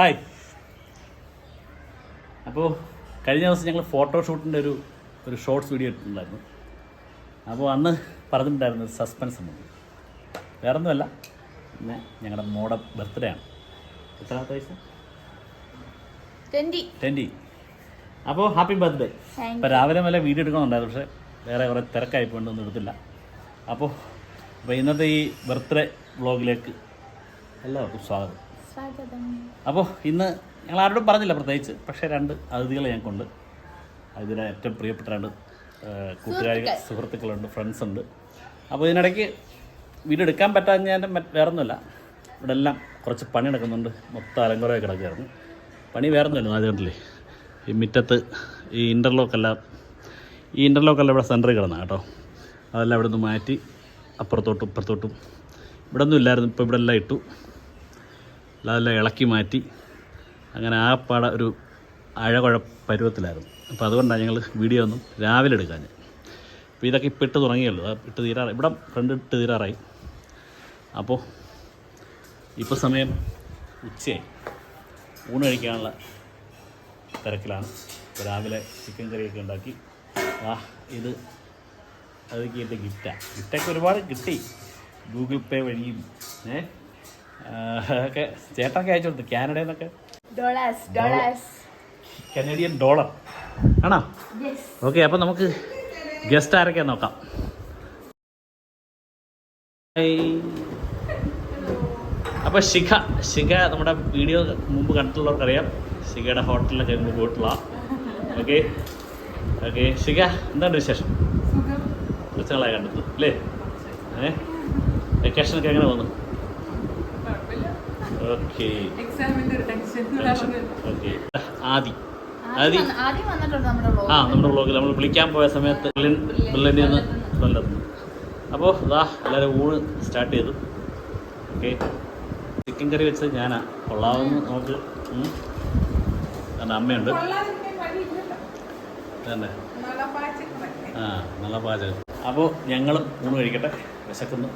Hi. അപ്പോൾ കഴിഞ്ഞ ദിവസം ഞങ്ങൾ ഫോട്ടോഷൂട്ടിന്റെ ഒരു ഒരു ഷോർട്സ് വീഡിയോ ഇട്ടിട്ടുണ്ടായിരുന്നു. അപ്പോൾ അന്ന് പറഞ്ഞിട്ടുണ്ടായിരുന്നു സസ്പെൻസ് ഉണ്ട് വേറെ ഒന്നുമല്ല പിന്നെ ഞങ്ങളുടെ മോടെ ബർത്ത്ഡേ ആണ്. എത്ര വയസ്സ് ട്വന്റി അപ്പോൾ ഹാപ്പി ബർത്ത്ഡേ ഇപ്പോൾ രാവിലെ വല്ല വീഡിയോ എടുക്കണമെന്നുണ്ടായിരുന്നു പക്ഷേ വേറെ കുറേ തിരക്കായി പോയിട്ടൊന്നും എടുത്തില്ല. അപ്പോൾ അപ്പോൾ ഇന്നത്തെ ഈ ബർത്ത്ഡേ വ്ളോഗിലേക്ക് എല്ലാവർക്കും സ്വാഗതം. അപ്പോൾ ഇന്ന് ഞങ്ങൾ ആരോടും പറഞ്ഞില്ല പ്രത്യേകിച്ച്. പക്ഷേ രണ്ട് അതിഥികളെ ഞങ്ങൾക്കുണ്ട്. അതിന് ഏറ്റവും പ്രിയപ്പെട്ട രണ്ട് കൂട്ടുകാരി സുഹൃത്തുക്കളുണ്ട് ഫ്രണ്ട്സ് ഉണ്ട്. അപ്പോൾ ഇതിനിടയ്ക്ക് വീട് എടുക്കാൻ പറ്റാഞ്ഞതിന്റെ വേറെ ഒന്നുമില്ല ഇവിടെ എല്ലാം കുറച്ച് പണി നടക്കുന്നുണ്ട്. മൊത്തം അലങ്കുറമായി കിടക്കുകയായിരുന്നു. പണി വേറെ ഒന്നുമില്ല കണ്ടില്ലേ? ഈ മുറ്റത്ത് ഈ ഇന്റർലോക്കെല്ലാം ഈ ഇന്റർലോക്കെല്ലാം ഇവിടെ സെന്ററിൽ കിടന്ന കേട്ടോ. അതെല്ലാം ഇവിടെ നിന്ന് മാറ്റി അപ്പുറത്തോട്ടും ഇപ്പുറത്തോട്ടും. ഇവിടെ ഒന്നും ഇല്ലായിരുന്നു. ഇപ്പോൾ ഇവിടെ എല്ലാം ഇട്ടു. അതെല്ലാം ഇളക്കി മാറ്റി. അങ്ങനെ ആ പാട ഒരു അഴകുഴ പരുവത്തിലായിരുന്നു. അപ്പോൾ അതുകൊണ്ടാണ് ഞങ്ങൾ വീഡിയോ ഒന്നും രാവിലെ എടുക്കാൻ. അപ്പോൾ ഇതൊക്കെ ഇപ്പോൾ ഇട്ട് തുടങ്ങിയല്ലോ. അത് ഇട്ട് തീരാറായി. ഇവിടെ ഫ്രണ്ട് ഇട്ട് തീരാറായി. അപ്പോൾ ഇപ്പോൾ സമയം ഉച്ചയായി. ഊണ് കഴിക്കാനുള്ള തിരക്കിലാണ്. രാവിലെ ചിക്കൻ കറിയൊക്കെ ഉണ്ടാക്കി. ആ ഇത് അതൊക്കെ എന്റെ ഗിഫ്റ്റാണ് ഗിഫ്റ്റൊക്കെ ഒരുപാട് കിട്ടി. ഗൂഗിൾ പേ വഴിയും. ഏ? ആ, ഒക്കെ ചേട്ടനൊക്കെ അയച്ചു കൊടുത്തു. കാനഡയിൽ നിന്നൊക്കെ? കനേഡിയൻ ഡോളർ ആണോ? ഓക്കെ അപ്പം നമുക്ക് ഗസ്റ്റ് ആരൊക്കെ നോക്കാം? അപ്പോൾ ശിഖ ശിഖ നമ്മുടെ വീഡിയോ മുമ്പ് കണ്ടിട്ടുള്ളവർക്കറിയാം. ശിഖയുടെ ഹോട്ടലിലൊക്കെ മുമ്പ് പോയിട്ടുള്ള ഓക്കെ. ഓക്കെ ശിഖ എന്താണ് വിശേഷം? കുറച്ച് നാളായി കണ്ടത് അല്ലേ? ഏ? വെക്കേഷനൊക്കെ എങ്ങനെ വന്നു ഓക്കെ എക്സാമിന്റെ ഒരു ടെൻഷൻ ഓക്കെ ആദി. ആദി ആദ്യം വന്നിട്ടുണ്ട് നമ്മുടെ ആ നമ്മുടെ ബ്ലോഗിൽ നമ്മൾ വിളിക്കാൻ പോയ സമയത്ത് നിന്ന് കൊല്ലത്ത് അപ്പോൾ ഇതാ എല്ലാവരും ഊണ് സ്റ്റാർട്ട് ചെയ്തു. ഓക്കെ. ചിക്കൻ കറി വെച്ചത് ഞാനാ. കൊള്ളാവുന്ന നമുക്ക്. എന്റെ അമ്മയുണ്ട്. തന്നെ ആ നല്ല പാചകം അപ്പോൾ ഞങ്ങളും ഊണ് കഴിക്കട്ടെ. വിശക്കുന്നു.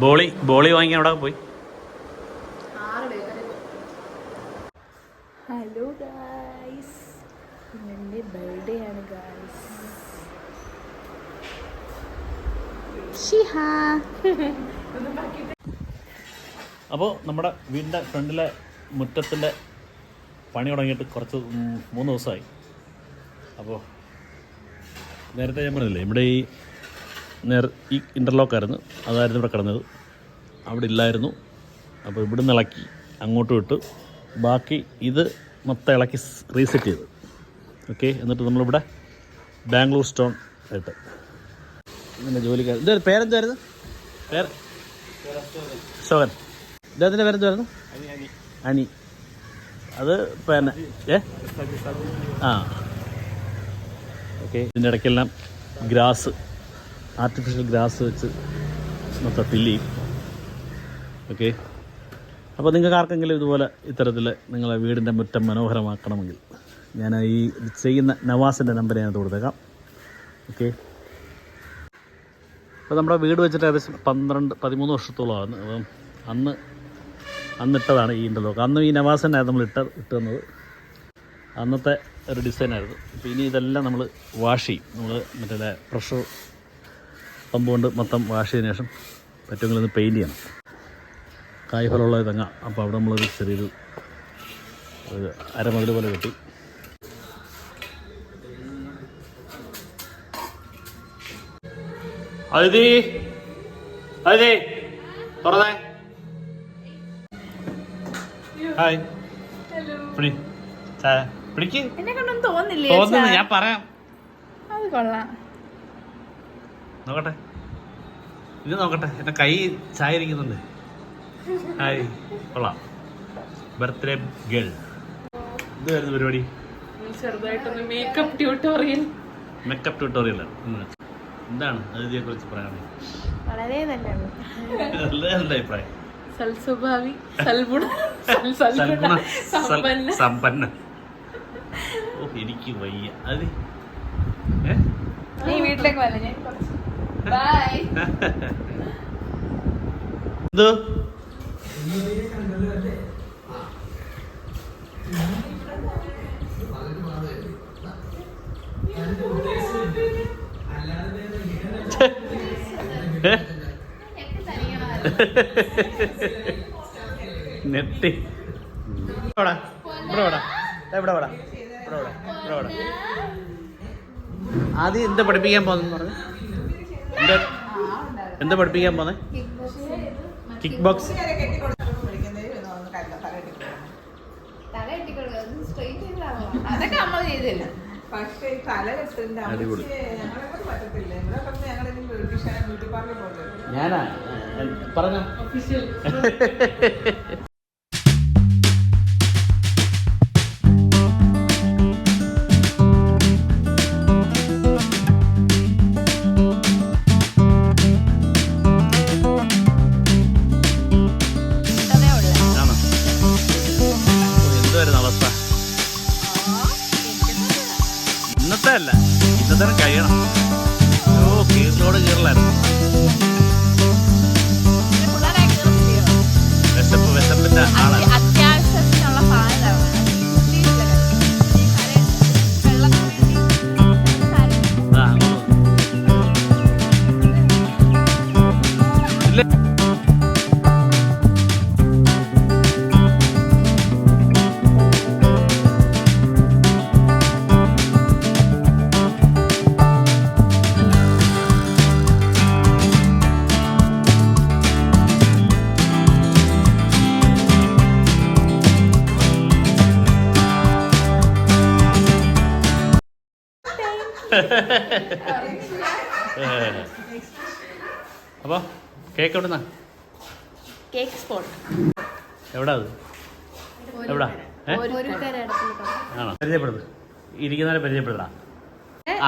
ബോളി ബോളി വാങ്ങിക്കാൻ അവിടെ പോയി? ഹലോ ഗായ്സ് എന്റെ ബർത്ത്ഡേ ആണ് ഗായ്സ് അപ്പോൾ നമ്മുടെ വീടിന്റെ ഫ്രണ്ടിലെ മുറ്റത്തിന്റെ പണി തുടങ്ങിയിട്ട് കുറച്ച് മൂന്ന് ദിവസമായി. അപ്പോൾ നേരത്തെ ഞാൻ പറഞ്ഞില്ലേ ഇവിടെ ഈ നേർ ഈ ഇന്റർലോക്കായിരുന്നു അതായിരുന്നു ഇവിടെ കിടന്നത്. അവിടെ ഇല്ലായിരുന്നു. അപ്പോൾ ഇവിടുന്ന് ഇളക്കി അങ്ങോട്ടും ഇട്ട്. ബാക്കി ഇത് മൊത്തം ഇളക്കി റീസെറ്റ് ചെയ്തു. ഓക്കെ എന്നിട്ട് നമ്മളിവിടെ ബാംഗ്ലൂർ സ്റ്റോൺ ആയിട്ട്. ഇതിന്റെ ജോലിക്കാർ ഇത് പേരെന്തായിരുന്നു പേര്? ശോകൻ. ഇദ്ദേഹത്തിന്റെ പേരെന്തായിരുന്നു അനി. അത് പിന്നെ ഏ? ആ. ഓക്കെ ഇതിന്റെ ഇടയ്ക്കെല്ലാം ഗ്രാസ് ആർട്ടിഫിഷ്യൽ ഗ്രാസ് വെച്ച് മൊത്തം ഫില്ല് ചെയ്യും ഓക്കെ അപ്പോൾ നിങ്ങൾക്ക് ആർക്കെങ്കിലും ഇതുപോലെ ഇത്തരത്തിൽ നിങ്ങളെ വീടിന്റെ മുറ്റം മനോഹരമാക്കണമെങ്കിൽ ഞാൻ ഈ ചെയ്യുന്ന നവാസിന്റെ നമ്പർ ഞാനത് കൊടുത്തേക്കാം. ഓക്കെ അപ്പോൾ നമ്മുടെ വീട് വെച്ചിട്ട് ഏകദേശം പന്ത്രണ്ട് പതിമൂന്ന് വർഷത്തോളമാണ്. അപ്പം അന്ന് അന്നിട്ടതാണ് ഈ ഇന്റർലോക്ക് അന്ന് ഈ നവാസനായിരുന്നു നമ്മൾ ഇട്ട ഇട്ട് തന്നത്. അന്നത്തെ ഒരു ഡിസൈനായിരുന്നു അപ്പോൾ ഇനി ഇതെല്ലാം നമ്മൾ വാഷ് ചെയ്യും. നമ്മൾ മറ്റേ പ്രഷർ പമ്പ് കൊണ്ട് മൊത്തം വാഷ് ചെയ്തതിന് ശേഷം പറ്റുമെങ്കിൽ ഒന്ന് പെയിന്റ് ചെയ്യണം. കായ്ഫലമുള്ള തെങ്ങ. അപ്പോൾ അവിടെ നമ്മളൊരു ചെറിയൊരു ഒരു അരമതിൽ പോലെ കെട്ടി. അതിഥി അതിഥി തുറന്നേ. ഹായ്. പിടി ചായ. പിടിക്ക്. എന്നെ കണ്ടൊന്നും തോന്നില്ലേ തോന്നുന്നു ഞാൻ പറയാം. അത് കൊള്ളാം. നോക്കട്ടെ. ഇത് നോക്കട്ടെ. എന്റെ കൈ ചായ ഇരിക്കുന്നുണ്ട്. ഹായ്. കൊള്ളാം. Birthday girl. ഇത് വരുന്ന പരിപാടി ചെറുതായിട്ടൊന്ന് മേക്കപ്പ് ട്യൂട്ടോറിയൽ മേക്കപ്പ് ട്യൂട്ടോറിയൽ എന്താണ് അതിഥിയെ കുറിച്ച് പറയാനുള്ളത് വളരെ നല്ലതാണ് നല്ല നല്ല അഭിപ്രായം. സൽസ്വഭാവി സൽഗുണ സൽഗുണ സമ്പന്ന. ഓ എനിക്ക് വയ്യ. അത് നീ വീട്ടിലേക്ക് വല്ല ഞാൻ നെട്ടി. ഇവിടെ ഇവിടെ ആദ്യം എന്താ പഠിപ്പിക്കാൻ പോകുന്നു പറഞ്ഞു. എന്താ എന്താ പഠിപ്പിക്കാൻ പോന്നെ? കിക്ക് ബോക്സ് അതൊക്കെ നമ്മൾ ചെയ്തില്ല പക്ഷേ തല കെട്ടിന്റെ അടിപൊളി. ഞങ്ങളെ അപ്പൊ കേക്ക് എവിടുന്നാ? Cake spot. എവിടാ അത്? എവിടാ? ആണോ? പരിചയപ്പെടുന്നത് ഇരിക്കുന്നവരെ പരിചയപ്പെടുത്താ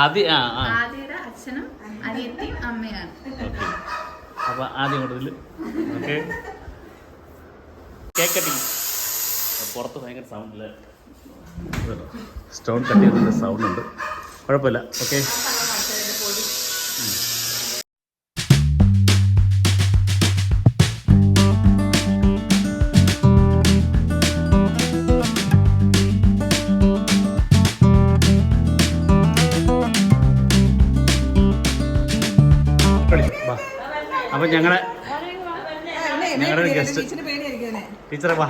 ആദ്യം ആ ആ. ആദ്യയുടെ അച്ഛനും അനിയത്തിയും അമ്മയാണ്. ഓക്കെ. അപ്പൊ ആദ്യം കൂടുതൽ ഓക്കെ. Cake cutting. പുറത്ത് ഭയങ്കര സൗണ്ട് സ്റ്റോൺ കട്ട് സൗണ്ട് ഉണ്ട്. കുഴപ്പമില്ല. ഓക്കെ അപ്പൊ ഞങ്ങളെ ഞങ്ങളുടെ ഗസ്റ്റ് ടീച്ചറെ വാ.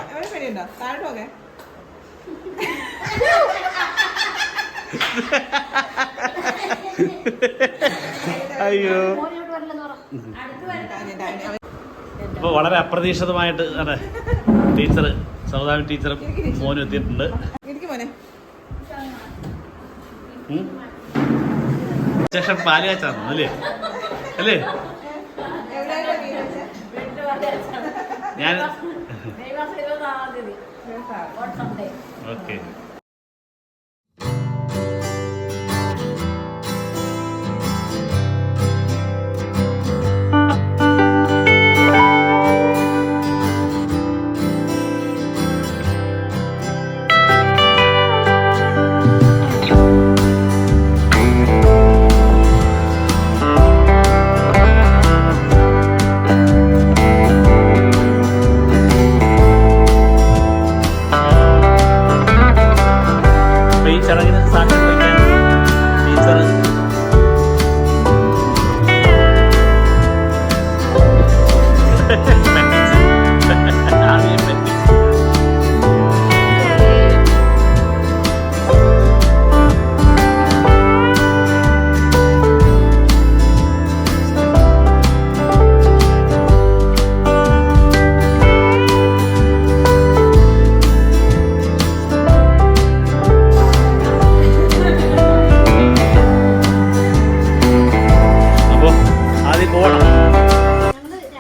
അയ്യോ. ഇപ്പൊ വളരെ അപ്രതീക്ഷിതമായിട്ട് അതെ ടീച്ചർ സൗദാമി ടീച്ചറും മോനും എത്തിയിട്ടുണ്ട്. എനിക്ക് മോനെ. ഉം. ശേഷം പാൽ കാച്ചാണ് അല്ലേ? അല്ലേ? ഞാൻ ഓക്കെ.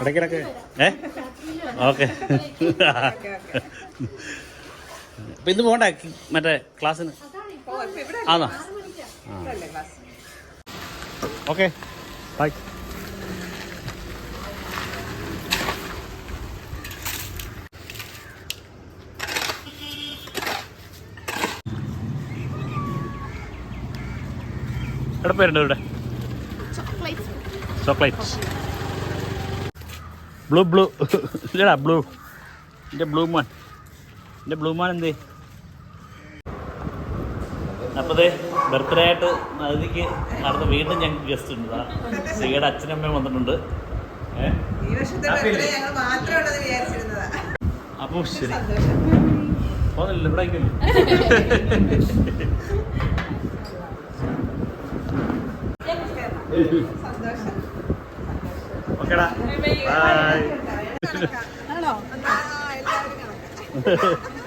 ഇടയ്ക്കിടയ്ക്ക്. ഏ? ഓക്കെ. അപ്പം ഇന്ന് പോകണ്ട? മറ്റേ ക്ലാസ്സിന്? ആണോ ഓക്കെ. ബൈ. എവിടെ പേരുണ്ട് ഇവിടെ? ചോക്ലേറ്റ് ചോക്ലേറ്റ് ബ്ലൂ ബ്ലൂ ഇല്ലടാ ബ്ലൂ എന്റെ ബ്ലൂ മാൻ എന്റെ ബ്ലൂ മാൻ എന്തേ? അപ്പോൾ ദേ ബർത്ത്ഡേ ആയിട്ട് അതിക്ക് നടന്ന് വീണ്ടും ഞങ്ങൾക്ക് ഗസ്റ്റ് ഉണ്ട്. സിയുടെ അച്ഛനും അമ്മയും വന്നിട്ടുണ്ട്. ഏഹ് ഈ വർഷത്തെ ഇവിടെ birthday അല്ലേ? ഞങ്ങൾ മാത്രമുണ്ടെന്ന് വിചാരിച്ചിരുന്നതാ അപ്പോൾ ശരി സന്തോഷം പോകുന്നില്ല ഇവിടെ ഇരിക്കുന്നു. സന്തോഷം ഓക്കെടാ ബൈ